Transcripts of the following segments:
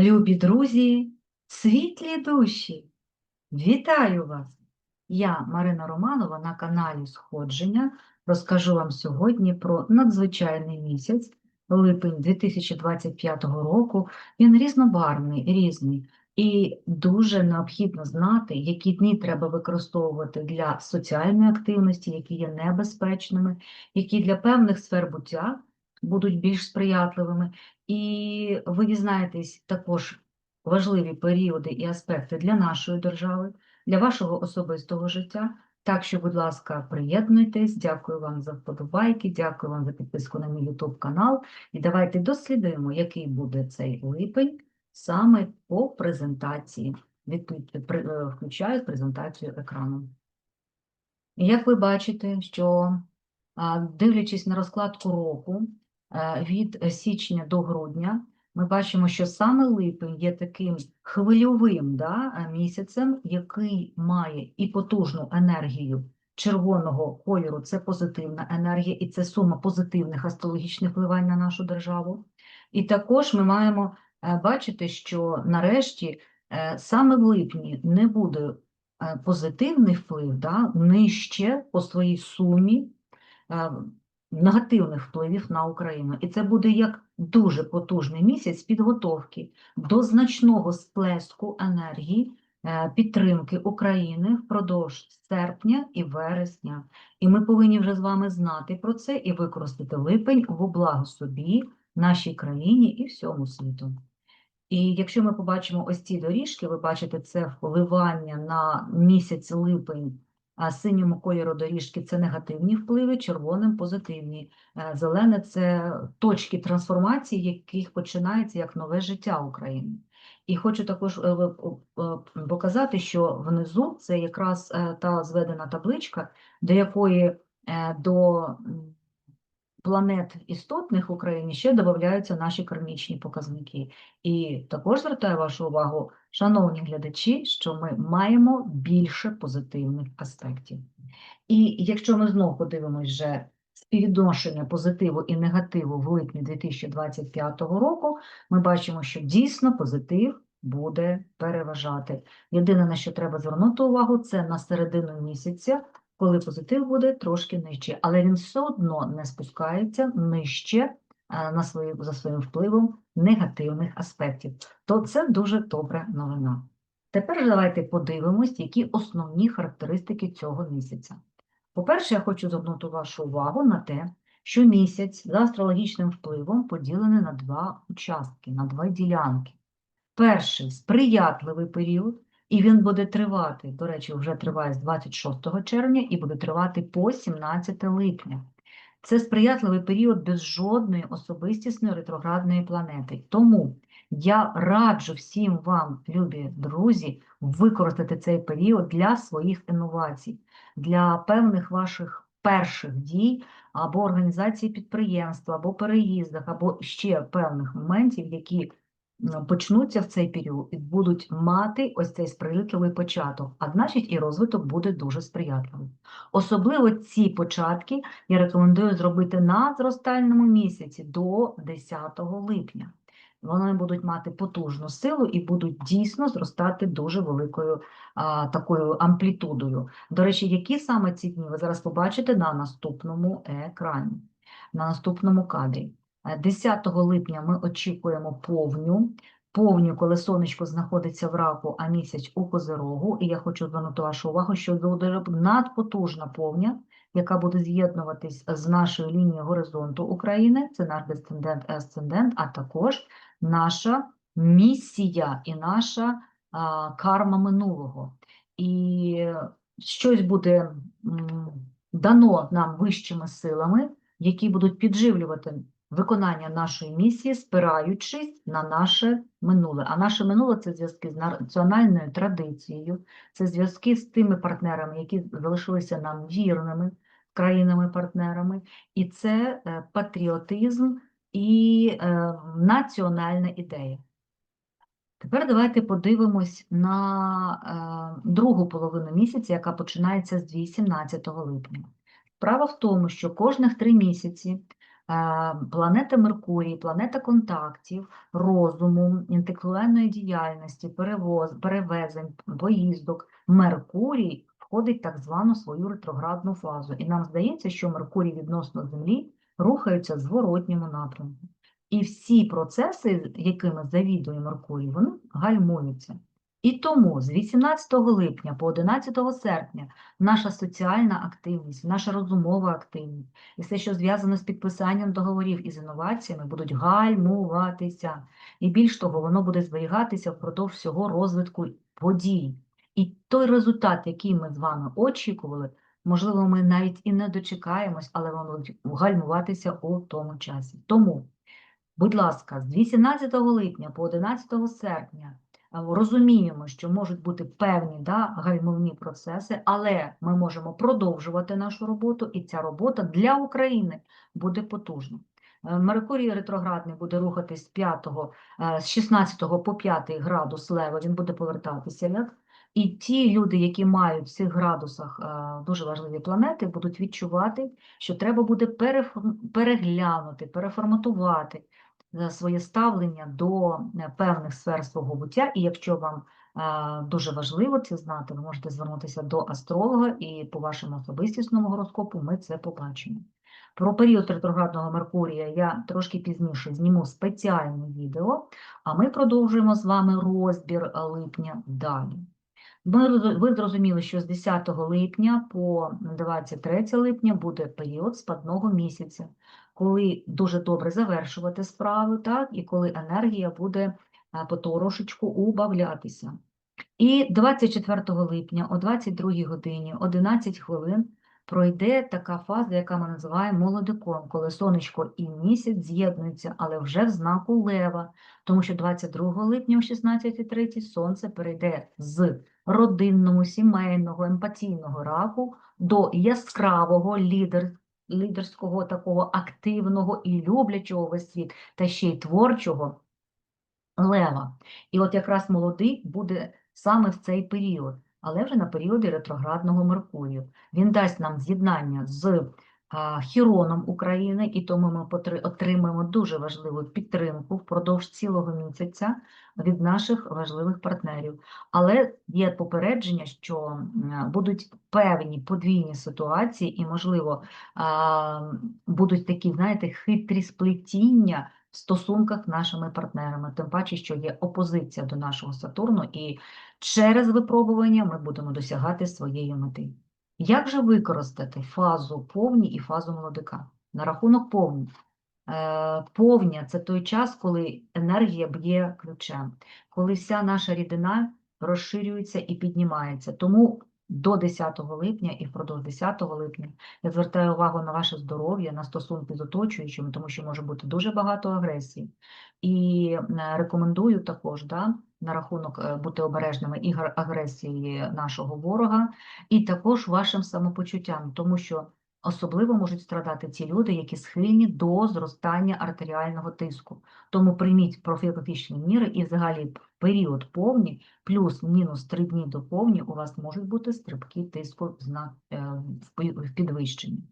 Любі друзі, світлі душі, вітаю вас! Я Марина Романова на каналі Сходження розкажу вам сьогодні про надзвичайний місяць, липень 2025 року. Він різнобарвний, різний, і дуже необхідно знати, які дні треба використовувати для соціальної активності, які є небезпечними, які для певних сфер буття будуть більш сприятливими. І ви дізнаєтесь також важливі періоди і аспекти для нашої держави, для вашого особистого життя. Так що, будь ласка, приєднуйтесь, дякую вам за вподобайки, дякую вам за підписку на мій YouTube канал. І давайте дослідуємо, який буде цей липень саме по презентації. Е, Включаю презентацію екрану. Як ви бачите, що дивлячись на розкладку року, від січня до грудня, ми бачимо, що саме липень є таким хвильовим да, е, місяцем, який має і потужну енергію червоного кольору, це позитивна енергія, і це сума позитивних астрологічних впливань на нашу державу. І також ми маємо е, бачити, що нарешті е, саме в липні не буде е, позитивний вплив да, нижче по своїй сумі. Е, негативних впливів на Україну. І це буде як дуже потужний місяць підготовки до значного сплеску енергії е, підтримки України впродовж серпня і вересня. І ми повинні вже з вами знати про це і використати липень во благо собі, нашій країні і всьому світу. І якщо ми побачимо ось ці доріжки, ви бачите, це впливання на місяць липень, а синьому кольору доріжки це негативні впливи, червоним позитивні. Е, Зелене це точки трансформації, яких починається як нове життя України. І хочу також е, е, показати, що внизу це якраз та зведена табличка, до якої до планет істотних в Україні ще додаються наші кармічні показники. І також звертаю вашу увагу, шановні глядачі, що ми маємо більше позитивних аспектів. І якщо ми знову подивимось вже співвідношення позитиву і негативу в липні 2025 року, ми бачимо, що дійсно позитив буде переважати. Єдине, на що треба звернути увагу, це на середину місяця, коли позитив буде трошки нижче, але він все одно не спускається нижче е, на свої, за своїм впливом негативних аспектів. То це дуже добра новина. Тепер давайте подивимось, які основні характеристики цього місяця. По-перше, я хочу звернути вашу увагу на те, що місяць за астрологічним впливом поділений на два участки, на два ділянки. Перший сприятливий період, і він буде тривати, до речі, вже триває з 26 червня і буде тривати по 17 липня. Це сприятливий період без жодної особистісної ретроградної планети. Тому я раджу всім вам, любі друзі, використати цей період для своїх інновацій, для певних ваших перших дій або організації підприємства, або переїздах, або ще певних моментів, які почнуться в цей період і будуть мати ось цей сприятливий початок, а значить і розвиток буде дуже сприятливий. Особливо ці початки я рекомендую зробити на зростальному місяці до 10 липня. Вони будуть мати потужну силу і будуть дійсно зростати дуже великою а, такою амплітудою. До речі, які саме ці дні ви зараз побачите на наступному екрані, на наступному кадрі. Е, 10 липня ми очікуємо повню. Повню, коли сонечко знаходиться в раку, а місяць у козирогу. І я хочу звернути вашу увагу, що буде надпотужна повня, яка буде з'єднуватись з нашою лінією горизонту України, це наш десцендент і асцендент, а також наша місія і наша а, карма минулого. І щось буде дано нам вищими силами, які будуть підживлювати виконання нашої місії, спираючись на наше минуле. А наше минуле це зв'язки з національною традицією, це зв'язки з тими партнерами, які залишилися нам вірними країнами-партнерами, і це е, патріотизм і е, національна ідея. Тепер давайте подивимось на е, другу половину місяця, яка починається з 18 липня. Справа в тому, що кожних три місяці Планета Меркурій, планета контактів, розуму, інтелектуальної діяльності, перевоз, перевезень, поїздок. Меркурій входить в так звану свою ретроградну фазу. І нам здається, що Меркурій відносно Землі рухається в зворотньому напрямку. І всі процеси, якими завідує Меркурій, вони гальмуються. І тому з 18 липня по 11 серпня наша соціальна активність, наша розумова активність і все, що зв'язано з підписанням договорів і з інноваціями, будуть гальмуватися. І більш того, воно буде зберігатися впродовж всього розвитку подій. І той результат, який ми з вами очікували, можливо, ми навіть і не дочекаємось, але воно гальмуватися у тому часі. Тому, будь ласка, з 18 липня по 11 серпня розуміємо, що можуть бути певні да, гальмовні процеси, але ми можемо продовжувати нашу роботу, і ця робота для України буде потужна. Е, Меркурій ретроградний буде рухатись з 5, е, з 16 по 5 градус лева, він буде повертатися. Як? І ті люди, які мають в цих градусах е, дуже важливі планети, будуть відчувати, що треба буде переглянути, переформатувати е, своє ставлення до е, певних сфер свого буття. І якщо вам е, дуже важливо це знати, ви можете звернутися до астролога, і по вашому особистісному гороскопу ми це побачимо. Про період ретроградного Меркурія я трошки пізніше зніму спеціальне відео, а ми продовжуємо з вами розбір липня далі. Ми, ви зрозуміли, що з 10 липня по 23 липня буде період спадного місяця, коли дуже добре завершувати справи, так, і коли енергія буде а, потрошечку убавлятися. І 24 липня о 22 годині 11 хвилин пройде така фаза, яка ми називаємо молодиком, коли сонечко і місяць з'єднуються, але вже в знаку лева, тому що 22 липня о 16.30 сонце перейде з родинного, сімейного, емпатійного раку до яскравого лідер, лідерського, такого активного і люблячого весь світ, та ще й творчого лева. І от якраз молодий буде саме в цей період, але вже на періоді ретроградного Меркурію. Він дасть нам з'єднання з Хіроном України, і тому ми отримаємо дуже важливу підтримку впродовж цілого місяця від наших важливих партнерів. Але є попередження, що будуть певні подвійні ситуації, і, можливо, будуть такі, знаєте, хитрі сплетіння в стосунках з нашими партнерами, тим паче, що є опозиція до нашого Сатурну, і через випробування ми будемо досягати своєї мети. Як же використати фазу повні і фазу молодика? На рахунок повні. Е, Повня це той час, коли енергія б'є ключем, коли вся наша рідина розширюється і піднімається. Тому до 10 липня і впродовж 10 липня я звертаю увагу на ваше здоров'я, на стосунки з оточуючими, тому що може бути дуже багато агресії. І е, рекомендую також да, на рахунок е, бути обережними і агресії нашого ворога, і також вашим самопочуттям, тому що особливо можуть страдати ті люди, які схильні до зростання артеріального тиску. Тому прийміть профілактичні міри і взагалі період повні, плюс-мінус 3 дні до повні, у вас можуть бути стрибки тиску в е, підвищенні.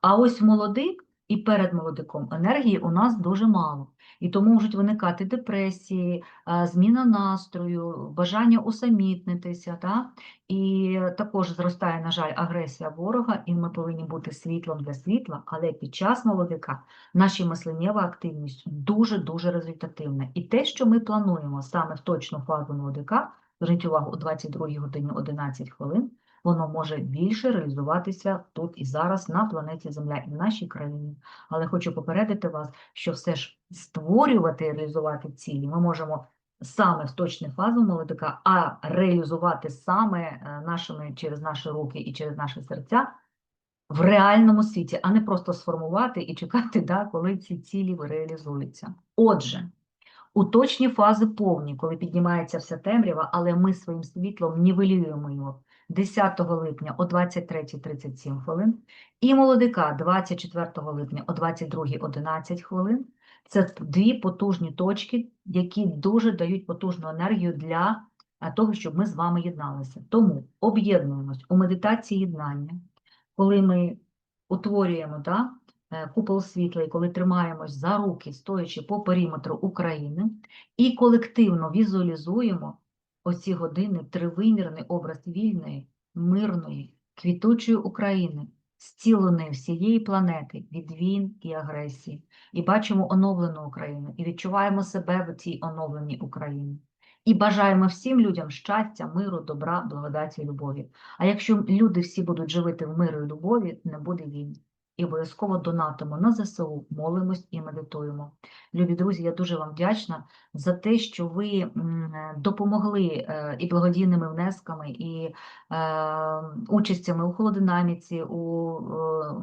А ось молодик і перед молодиком енергії у нас дуже мало. І тому можуть виникати депресії, зміна настрою, бажання усамітнитися. Да? І також зростає, на жаль, агресія ворога, і ми повинні бути світлом для світла, але під час молодика наша мисленнєва активність дуже-дуже результативна. І те, що ми плануємо саме в точну фазу молодика, зверніть увагу, о 22 годині 11 хвилин, воно може більше реалізуватися тут і зараз на планеті Земля і в нашій країні. Але хочу попередити вас, що все ж створювати і реалізувати цілі ми можемо саме в точну фазу молодика, а реалізувати саме е, нашими через наші руки і через наші серця в реальному світі, а не просто сформувати і чекати, да, коли ці цілі реалізуються. Отже, у точні фази повні, коли піднімається вся темрява, але ми своїм світлом нівелюємо його 10 липня о 23.37 хвилин і молодика 24 липня о 22.11 хвилин. Це дві потужні точки, які дуже дають потужну енергію для того, щоб ми з вами єдналися. Тому об'єднуємось у медитації єднання, коли ми утворюємо да, е, купол світла, і коли тримаємось за руки, стоячи по периметру України, і колективно візуалізуємо оці години тривимірний образ вільної, мирної, квітучої України, зціленої всієї планети від війн і агресії, і бачимо оновлену Україну, і відчуваємо себе в цій оновленій Україні. І бажаємо всім людям щастя, миру, добра, благодаті любові. А якщо люди всі будуть живити в миру і любові, не буде війн. І обов'язково донатимо на ЗСУ, молимось і медитуємо. Любі друзі, я дуже вам вдячна за те, що ви допомогли е, і благодійними внесками, і е, участями у холодинаміці, у, е,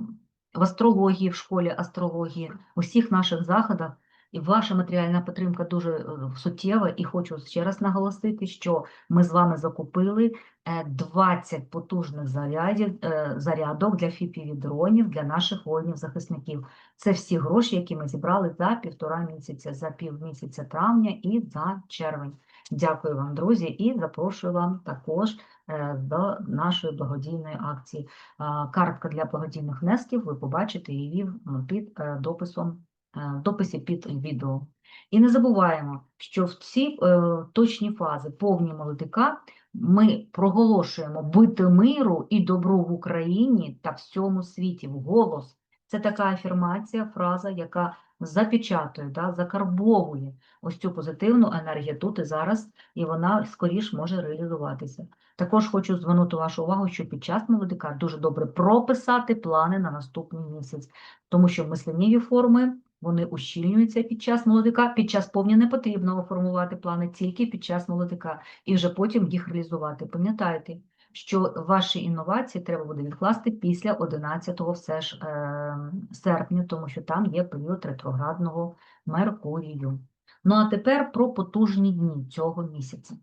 в астрології, в школі астрології, у всіх наших заходах. І ваша матеріальна підтримка дуже е, суттєва, і хочу ще раз наголосити, що ми з вами закупили е, 20 потужних зарядів, е, зарядок для фіпівідронів для наших воїнів-захисників. Це всі гроші, які ми зібрали за півтора місяця, за півмісяця травня і за червень. Дякую вам, друзі, і запрошую вам також е, до нашої благодійної акції. Картка для благодійних внесків, ви побачите її під е, дописом е, в дописі під відео. І не забуваємо, що в ці е, точні фази повні молодика ми проголошуємо бити миру і добру в Україні та всьому світі вголос. Це така афірмація, фраза, яка запечатує, да, закарбовує ось цю позитивну енергію тут і зараз, і вона скоріш може реалізуватися. Також хочу звернути вашу увагу, що під час молодика дуже добре прописати плани на наступний місяць, тому що мисленнєві форми вони ущільнюються під час молодика. Під час повні не потрібно формувати плани тільки під час молодика і вже потім їх реалізувати. Пам'ятайте, що ваші інновації треба буде відкласти після 11 все ж е, серпня, тому що там є період ретроградного Меркурію. Ну а тепер про потужні дні цього місяця.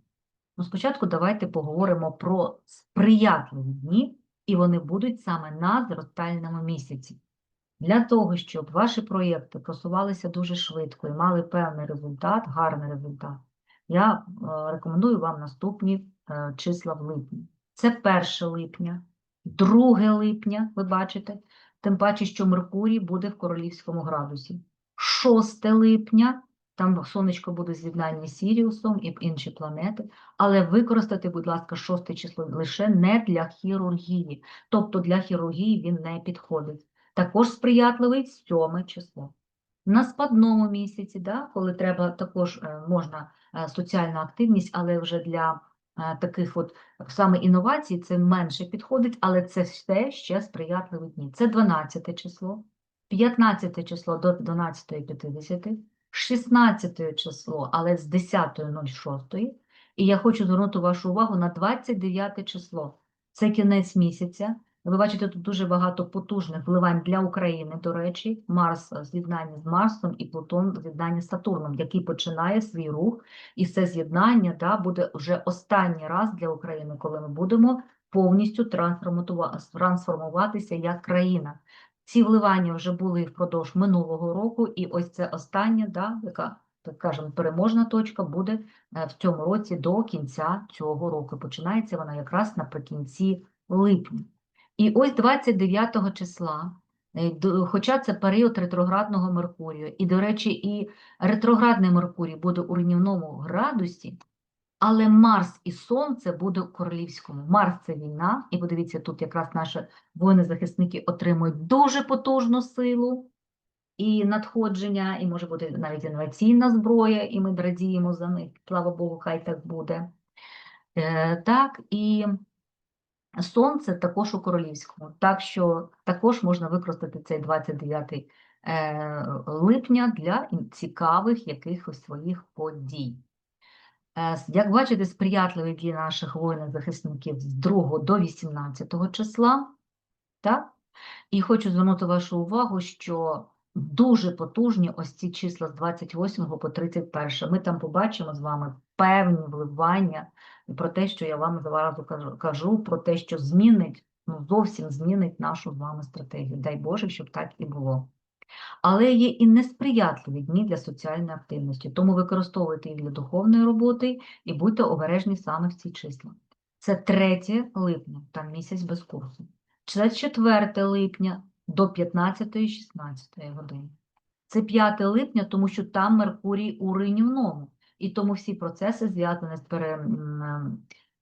Ну, спочатку давайте поговоримо про сприятливі дні, і вони будуть саме на зростальному місяці. Для того, щоб ваші проєкти просувалися дуже швидко і мали певний результат, гарний результат, я е, рекомендую вам наступні е, числа в липні. Це 1 липня, 2 липня, ви бачите, тим паче, що Меркурій буде в королівському градусі. 6 липня, там сонечко буде в з'єднанні з Сіріусом і інші планети, але використати, будь ласка, 6 число лише не для хірургії, тобто для хірургії він не підходить. Також сприятливий 7 число. На спадному місяці, да, коли треба також е, можна е, соціальна активність, але вже для е, таких от саме інновацій це менше підходить, але це все ще сприятливі дні. Це 12 число, 15 число до 12.50, 16 число, але з 10.06. І я хочу звернути вашу увагу на 29 число. Це кінець місяця. Ви бачите, тут дуже багато потужних вливань для України, до речі, Марс в з'єднанні з Марсом і Плутон в з'єднанні з Сатурном, який починає свій рух, і це з'єднання да, буде вже останній раз для України, коли ми будемо повністю трансформуватися як країна. Ці вливання вже були впродовж минулого року, і ось це остання, да, яка, так скажемо, переможна точка буде е, в цьому році до кінця цього року. Починається вона якраз наприкінці липня. І ось 29 числа, е, хоча це період ретроградного Меркурію, і, до речі, і ретроградний Меркурій буде у руйнівному градусі, але Марс і Сонце буде у королівському. Марс це війна, і подивіться, тут якраз наші воїни-захисники отримують дуже потужну силу і надходження, і може бути навіть інноваційна зброя, і ми радіємо за них. Слава Богу, хай так буде. Е, так, і Сонце також у королівському, так що також можна використати цей 29 е, липня для цікавих якихось своїх подій. Е, Як бачите, сприятливі для наших воїнів-захисників з 2 до 18 числа. Так? І хочу звернути вашу увагу, що дуже потужні ось ці числа з 28 по 31. Ми там побачимо з вами певні вливання про те, що я вам зараз кажу, про те, що змінить, ну зовсім змінить нашу з вами стратегію. Дай Боже, щоб так і було. Але є і несприятливі дні для соціальної активності, тому використовуйте їх для духовної роботи і будьте обережні саме в ці числа. Це 3 липня, там місяць без курсу. Це 4 липня, до 15-16 години. Це 5 липня, тому що там Меркурій у руйнівному. І тому всі процеси зв'язані з, пере,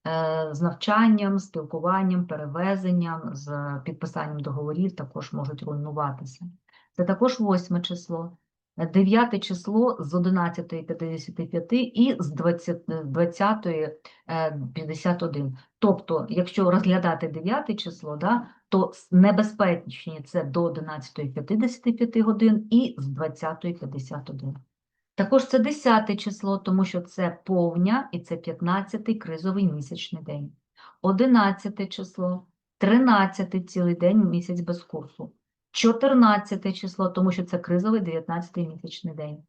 е, з навчанням, спілкуванням, перевезенням, з підписанням договорів також можуть руйнуватися. Це також 8 число. 9 число з 11.55 і з 20, е, 20.51. Тобто, якщо розглядати 9 число, да, то небезпечні це до 11.55 годин і з 20.51. Також це 10 число, тому що це повня і це 15-й кризовий місячний день. 11 число, 13 цілий день місяць без курсу. 14 число, тому що це кризовий 19-й місячний день.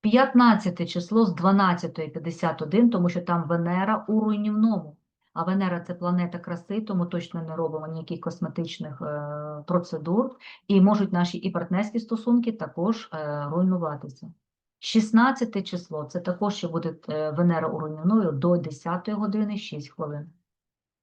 15 число з 12.51, тому що там Венера у руйнівному. А Венера це планета краси, тому точно не робимо ніяких косметичних е, процедур. І можуть наші і партнерські стосунки також е, руйнуватися. 16 число це також ще буде е, Венера у руйнівною до 10 години 6 хвилин.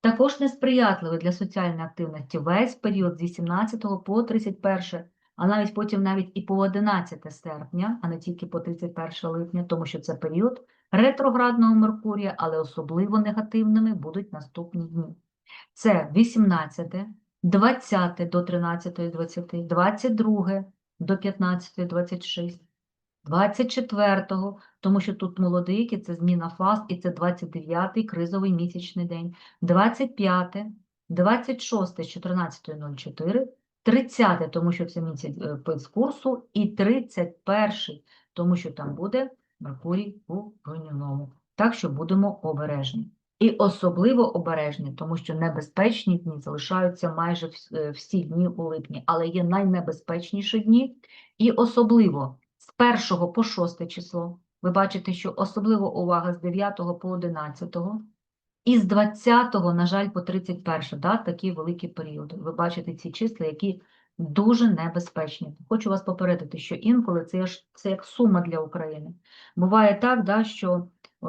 Також несприятливий для соціальної активності весь період з 18 по 31, а навіть потім навіть і по 11 серпня, а не тільки по 31 липня, тому що це період ретроградного Меркурія, але особливо негативними будуть наступні дні. Це 18, 20 до 13, 20, 22 до 15, 26, 24-го, тому що тут молодики, це зміна фаз, і це 29-й кризовий місячний день, 25, 26 з 14.04, 30, тому що це місяць е, курсу, і 31, тому що там буде Меркурій у руйнівному. Так що будемо обережні. І особливо обережні, тому що небезпечні дні залишаються майже е, всі дні у липні, але є найнебезпечніші дні, і особливо з 1 по 6 число. Ви бачите, що особливо увага з 9 по 11, і з 20, на жаль, по 31, да, такі великі періоди. Ви бачите ці числа, які дуже небезпечні. Хочу вас попередити, що інколи це, ж, це як сума для України. Буває так, да, що е,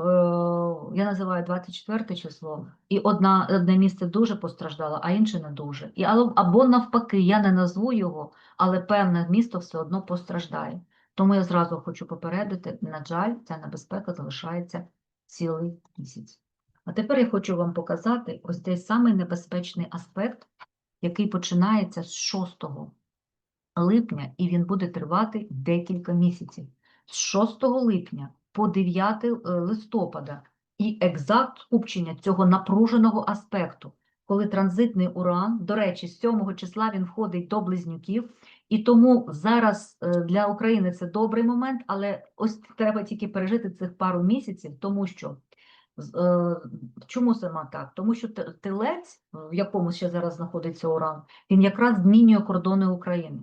я називаю 24 число, і одна, одне місце дуже постраждало, а інше не дуже. І, або навпаки, я не назву його, але певне місто все одно постраждає. Тому я зразу хочу попередити, на жаль, ця небезпека залишається цілий місяць. А тепер я хочу вам показати ось цей самий небезпечний аспект, який починається з 6 липня, і він буде тривати декілька місяців. З 6 липня по 9 е, листопада і екзакт скупчення цього напруженого аспекту, коли транзитний уран, до речі, з 7 числа він входить до близнюків, і тому зараз е, для України це добрий момент, але ось треба тільки пережити цих пару місяців, тому що е, Чому саме так? Тому що те- телець, в якому ще зараз знаходиться уран, він якраз змінює кордони України.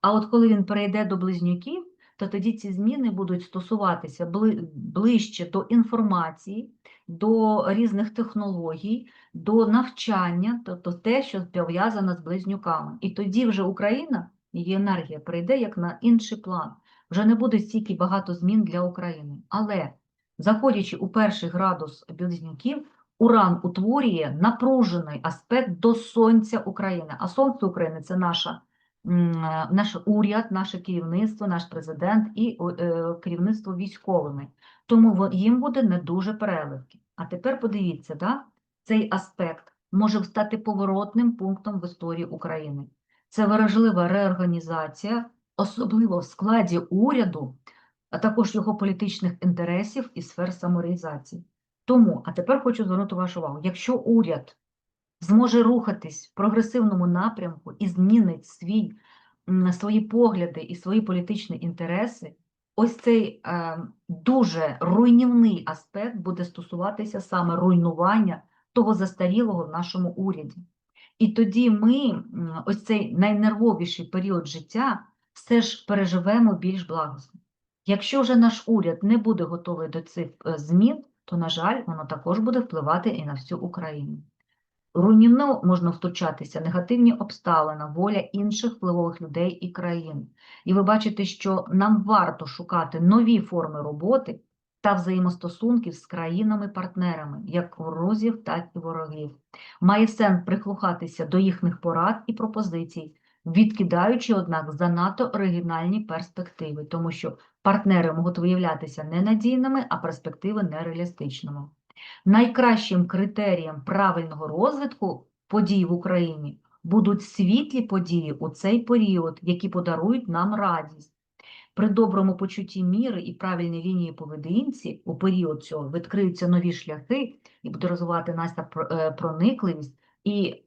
А от коли він перейде до близнюків, то тоді ці зміни будуть стосуватися ближче до інформації, до різних технологій, до навчання, тобто те, що пов'язано з близнюками. І тоді вже Україна, її енергія прийде як на інший план. Вже не буде стільки багато змін для України. Але заходячи у перший градус близнюків, Уран утворює напружений аспект до Сонця України. А Сонце України це наша, наш уряд, наше керівництво, наш президент і е, керівництво військовими. Тому їм буде не дуже переливки. А тепер подивіться, да? цей аспект може стати поворотним пунктом в історії України. Це важлива реорганізація, особливо в складі уряду, а також його політичних інтересів і сфер самореалізації. Тому, а тепер хочу звернути вашу увагу, якщо уряд зможе рухатись в прогресивному напрямку і змінить свій, свої погляди і свої політичні інтереси, ось цей е, дуже руйнівний аспект буде стосуватися саме руйнування того застарілого в нашому уряді. І тоді ми ось цей найнервовіший період життя все ж переживемо більш благосно. Якщо вже наш уряд не буде готовий до цих е, змін, то, на жаль, воно також буде впливати і на всю Україну. Руйнівно можна втручатися негативні обставини, воля інших впливових людей і країн. І ви бачите, що нам варто шукати нові форми роботи та взаємостосунків з країнами-партнерами, як ворозів, так і ворогів. Має сенс прислухатися до їхніх порад і пропозицій, відкидаючи, однак, занадто оригінальні перспективи, тому що партнери можуть виявлятися ненадійними, а перспективи нереалістичними. Найкращим критерієм правильного розвитку подій в Україні будуть світлі події у цей період, які подарують нам радість. При доброму почутті міри і правильній лінії поведінці у період цього відкриються нові шляхи і буде розвивати нас та про- е, проникливість і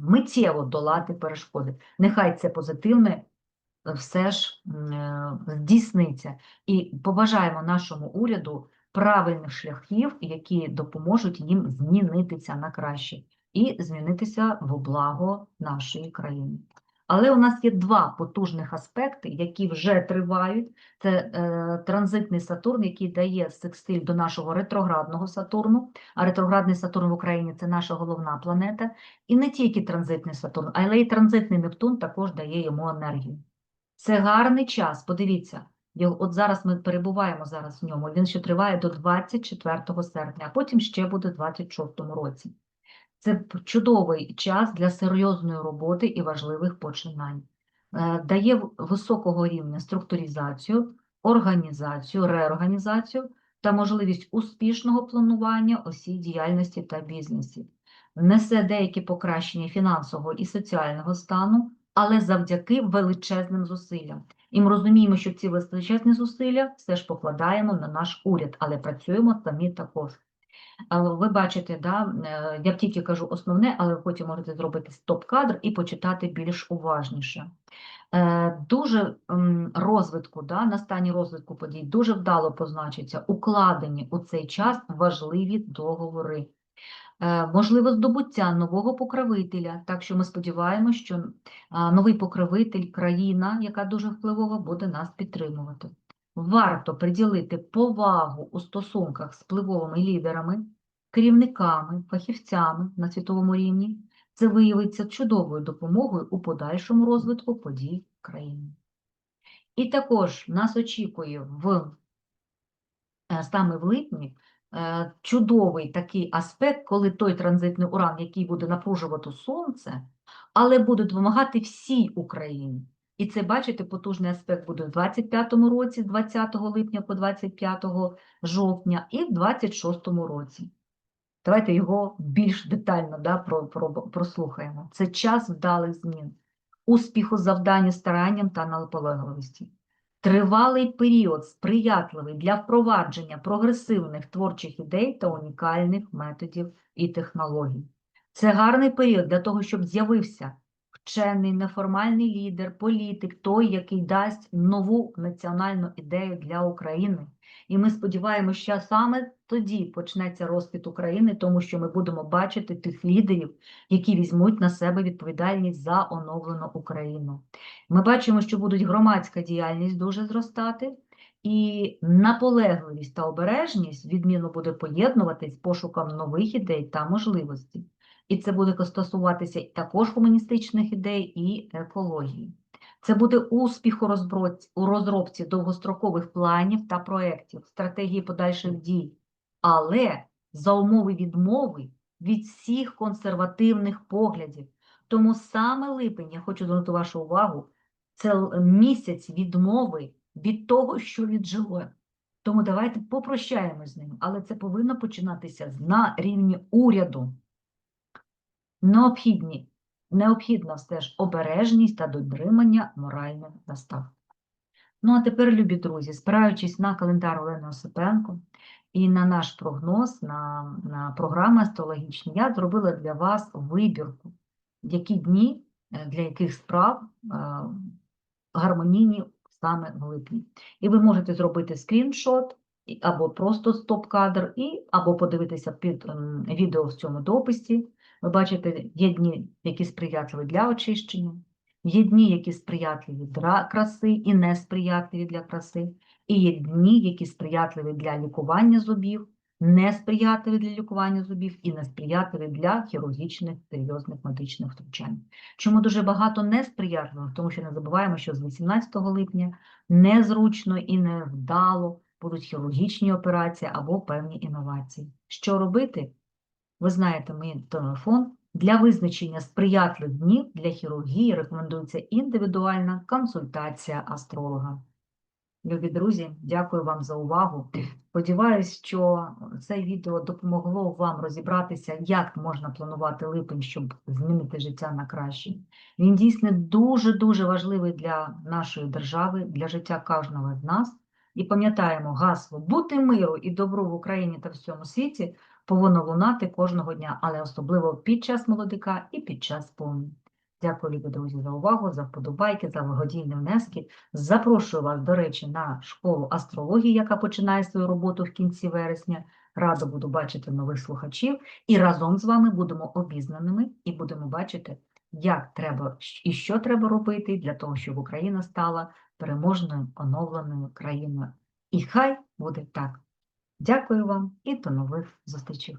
миттєво долати перешкоди. Нехай це позитивне е, все ж е, здійсниться. І побажаємо нашому уряду правильних шляхів, які допоможуть їм змінитися на краще і змінитися в благо нашої країни. Але у нас є два потужних аспекти, які вже тривають. Це е, транзитний Сатурн, який дає секстиль до нашого ретроградного Сатурну, а ретроградний Сатурн в Україні це наша головна планета. І не тільки транзитний Сатурн, але й транзитний Нептун також дає йому енергію. Це гарний час, подивіться. От зараз ми перебуваємо зараз в ньому. Він ще триває до 24 серпня, а потім ще буде в 26 році. Це чудовий час для серйозної роботи і важливих починань. Е, Дає високого рівня структуризацію, організацію, реорганізацію та можливість успішного планування осі діяльності та бізнесів. Несе деякі покращення фінансового і соціального стану, але завдяки величезним зусиллям. І ми розуміємо, що ці величезні зусилля все ж покладаємо на наш уряд, але працюємо самі також. Ви бачите, да, е, я тільки кажу основне, але ви потім можете зробити стоп-кадр і почитати більш уважніше. Е, Дуже розвитку, да, на стані розвитку подій дуже вдало позначиться укладені у цей час важливі договори. Е, Можливо, здобуття нового покровителя, так що ми сподіваємося, що новий покровитель, країна, яка дуже впливова, буде нас підтримувати. Варто приділити повагу у стосунках з впливовими лідерами, керівниками, фахівцями на світовому рівні. Це виявиться чудовою допомогою у подальшому розвитку подій в країні. І також нас очікує в е, саме в липні е, чудовий такий аспект, коли той транзитний уран, який буде напружувати сонце, але буде допомагати всій Україні. І це, бачите, потужний аспект буде в 25-му році, з 20 липня по 25 жовтня, і в 26-му році. Давайте його більш детально да, про, про, прослухаємо. Це час вдалих змін, успіху завдання старанням та наполегливості. Тривалий період сприятливий для впровадження прогресивних творчих ідей та унікальних методів і технологій. Це гарний період для того, щоб з'явився вчений, неформальний лідер, політик, той, який дасть нову національну ідею для України. І ми сподіваємося, що саме тоді почнеться розквіт України, тому що ми будемо бачити тих лідерів, які візьмуть на себе відповідальність за оновлену Україну. Ми бачимо, що будуть громадська діяльність дуже зростати, і наполегливість та обережність відмінно буде поєднуватись з пошуком нових ідей та можливостей. І це буде стосуватися також гуманістичних ідей і екології. Це буде успіх у розробці довгострокових планів та проєктів, стратегії подальших дій, але за умови відмови від всіх консервативних поглядів. Тому саме липень, я хочу звернути вашу увагу, це місяць відмови від того, що віджило. Тому давайте попрощаємось з ним, але це повинно починатися на рівні уряду. Необхідні, необхідна все ж обережність та дотримання моральних настав. Ну а тепер, любі друзі, спираючись на календар Олени Осипенко і на наш прогноз, на, на програми астрологічні, я зробила для вас вибірку, які дні е, для яких справ е, гармонійні саме в липні. І ви можете зробити скріншот або просто стоп-кадр, або подивитися під відео в цьому дописі. Ви бачите, є дні, які сприятливі для очищення, є дні, які сприятливі для краси і несприятливі для краси, і є дні, які сприятливі для лікування зубів, несприятливі для лікування зубів і несприятливі для хірургічних серйозних медичних втручань. Чому дуже багато несприятливих? Тому що не забуваємо, що з 18 липня незручно і невдало будуть хірургічні операції або певні інновації. Що робити? Ви знаєте мій телефон, Для визначення сприятливих днів для хірургії рекомендується індивідуальна консультація астролога. Любі друзі, дякую вам за увагу. Сподіваюсь, що це відео допомогло вам розібратися, як можна планувати липень, щоб змінити життя на краще. Він дійсно дуже-дуже важливий для нашої держави, для життя кожного з нас. І пам'ятаємо гасло бути миру і добру в Україні та всьому світі повинно лунати кожного дня, але особливо під час молодика і під час повні. Дякую, любі друзі, за увагу, за вподобайки, за благодійні внески. Запрошую вас, до речі, на школу астрології, яка починає свою роботу в кінці вересня. Радо буду бачити нових слухачів і разом з вами будемо обізнаними і будемо бачити, як треба і що треба робити для того, щоб Україна стала переможною оновленою країною. І хай буде так. Дякую вам і до нових зустрічей.